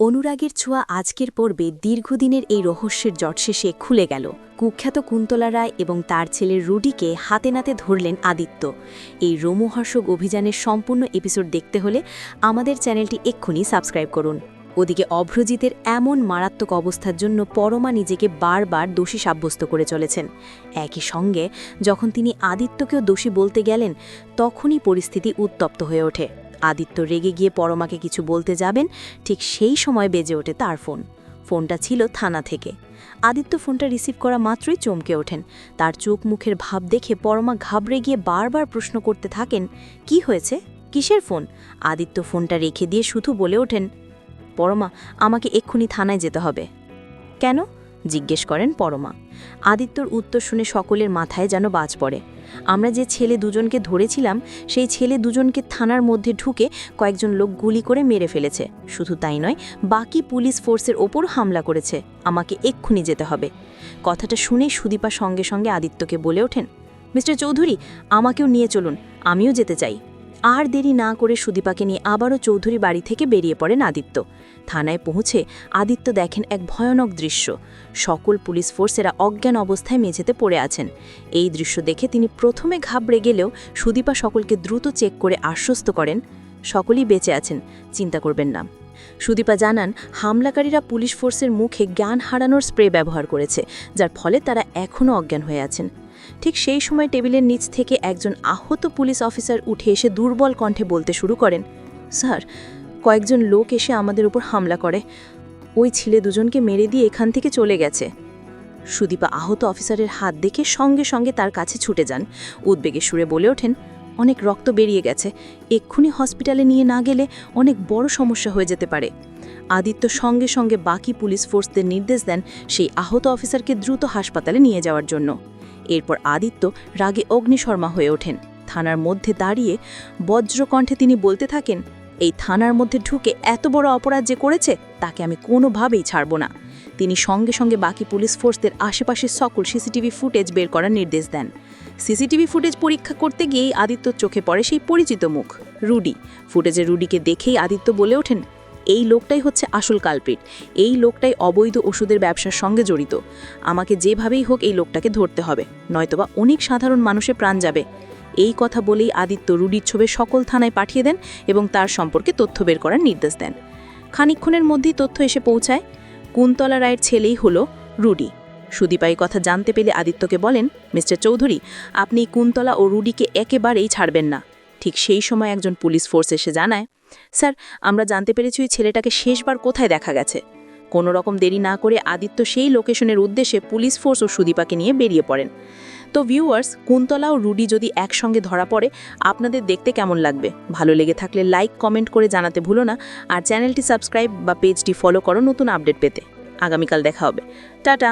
অনুরাগের ছোঁয়া আজকের পর্বে দীর্ঘদিনের এই রহস্যের জট শেষে খুলে গেল। কুখ্যাত কুন্তলা রায় এবং তার ছেলের রুডিকে হাতে নাতে ধরলেন আদিত্য। এই রোমহর্ষক অভিযানের সম্পূর্ণ এপিসোড দেখতে হলে আমাদের চ্যানেলটি এক্ষুনি সাবস্ক্রাইব করুন। ওদিকে অভ্রজিতের এমন মারাত্মক অবস্থার জন্য পরমা নিজেকে বারবার দোষী সাব্যস্ত করে চলেছেন। একই সঙ্গে যখন তিনি আদিত্যকেও দোষী বলতে গেলেন, তখনই পরিস্থিতি উত্তপ্ত হয়ে ওঠে। আদিত্য রেগে গিয়ে পরমাকে কিছু বলতে যাবেন, ঠিক সেই সময় বেজে ওঠে তার ফোন। ফোনটা ছিল থানা থেকে। আদিত্য ফোনটা রিসিভ করা মাত্রই চমকে ওঠেন। তার চোখ মুখের ভাব দেখে পরমা ঘাবড়ে গিয়ে বারবার প্রশ্ন করতে থাকেন, কি হয়েছে? কিসের ফোন? আদিত্য ফোনটা রেখে দিয়ে শুধু বলে ওঠেন, পরমা, আমাকে এক্ষুনি থানায় যেতে হবে। কেন? জিজ্ঞেস করেন পরমা। আদিত্যর উত্তর শুনে সকলের মাথায় যেন বাজ পড়ে। আমরা যে ছেলে দুজনকে ধরেছিলাম, সেই ছেলে দুজনকে থানার মধ্যে ঢুকে কয়েকজন লোক গুলি করে মেরে ফেলেছে। শুধু তাই নয়, বাকি পুলিশ ফোর্সের ওপর হামলা করেছে। আমাকে এক্ষুনি যেতে হবে। কথাটা শুনে সুদীপা সঙ্গে সঙ্গে আদিত্যকে বলে ওঠেন, মিস্টার চৌধুরী, আমাকেও নিয়ে চলুন, আমিও যেতে চাই। আর দেরি না করে সুদীপাকে নিয়ে আবারও চৌধুরী বাড়ি থেকে বেরিয়ে পড়েন আদিত্য থানায় পৌঁছে আদিত্য দেখেন এক ভয়ানক দৃশ্য। সকল পুলিশ ফোর্সেরা অজ্ঞান অবস্থায় মেঝেতে পড়ে আছেন। এই দৃশ্য দেখে তিনি প্রথমে ঘাবড়ে গেলেও সুদীপা সকলকে দ্রুত চেক করে আশ্বস্ত করেন। সকলেই বেঁচে আছেন, চিন্তা করবেন না। সুদীপা জানান, হামলাকারীরা পুলিশ ফোর্সের মুখে জ্ঞান হারানোর স্প্রে ব্যবহার করেছে, যার ফলে তারা এখনও অজ্ঞান হয়ে আছেন। ঠিক সেই সময় টেবিলের নিচ থেকে একজন আহত পুলিশ অফিসার উঠে এসে দুর্বল কণ্ঠে বলতে শুরু করেন, স্যার, কয়েকজন লোক এসে আমাদের উপর হামলা করে। ওই ছেলে দুজনকে মেরে দিয়ে এখান থেকে চলে গেছে। সুদীপা আহত অফিসারের হাত দেখে সঙ্গে সঙ্গে তার কাছে ছুটে যান। উদ্বেগে সুরে বলে ওঠেন, অনেক রক্ত বেরিয়ে গেছে। এক্ষুনি হসপিটালে নিয়ে না গেলে অনেক বড় সমস্যা হয়ে যেতে পারে। আদিত্য সঙ্গে সঙ্গে বাকি পুলিশ ফোর্সদের নির্দেশ দেন সেই আহত অফিসারকে দ্রুত হাসপাতালে নিয়ে যাওয়ার জন্য। এরপর আদিত্য রাগে অগ্নিশর্মা হয়ে ওঠেন। থানার মধ্যে দাঁড়িয়ে বজ্রকণ্ঠে তিনি বলতে থাকেন, এই থানার মধ্যে ঢুকে এত বড় অপরাধ যে করেছে, তাকে আমি কোনোভাবেই ছাড়ব না। তিনি সঙ্গে সঙ্গে বাকি পুলিশ ফোর্সদের আশেপাশের সকল সিসিটিভি ফুটেজ বের করার নির্দেশ দেন। সিসিটিভি ফুটেজ পরীক্ষা করতে গিয়েই আদিত্যর চোখে পড়ে সেই পরিচিত মুখ, রুডি। ফুটেজে রুডিকে দেখেই আদিত্য বলে ওঠেন এই লোকটাই হচ্ছে আসল কালপ্রিট। এই লোকটাই অবৈধ ওষুধের ব্যবসার সঙ্গে জড়িত। আমাকে যেভাবেই হোক এই লোকটাকে ধরতে হবে, নয়তোবা অনেক সাধারণ মানুষের প্রাণ যাবে। এই কথা বলেই আদিত্য রুডির ছবে সকল থানায় পাঠিয়ে দেন এবং তার সম্পর্কে তথ্য বের করার নির্দেশ দেন। খানিক্ষণের মধ্যেই তথ্য এসে পৌঁছায়। কুন্তলা রায়ের ছেলেই হলো রুডি। সুদীপা কথা জানতে পেলে আদিত্যকে বলেন, মিস্টার চৌধুরী, আপনি কুন্তলা ও রুডিকে একেবারেই ছাড়বেন না। ঠিক সেই সময় একজন পুলিশ ফোর্স এসে জানায় স্যার, আমরা জানতে পেরেছি ওই ছেলেটাকে শেষবার কোথায় দেখা গেছে। কোনো রকম দেরি না করে আদিত্য সেই লোকেশনের উদ্দেশ্যে পুলিশ ফোর্স ও সুদীপাকে নিয়ে বেরিয়ে পড়েন। তো ভিউয়ার্স কুন্তলা ও রুডি যদি একসঙ্গে ধরা পড়ে, আপনাদের দেখতে কেমন লাগবে? ভালো লেগে থাকলে লাইক কমেন্ট করে জানাতে ভুলো না, আর চ্যানেলটি সাবস্ক্রাইব বা পেজটি ফলো করো নতুন আপডেট পেতে। আগামীকাল দেখা হবে। টাটা!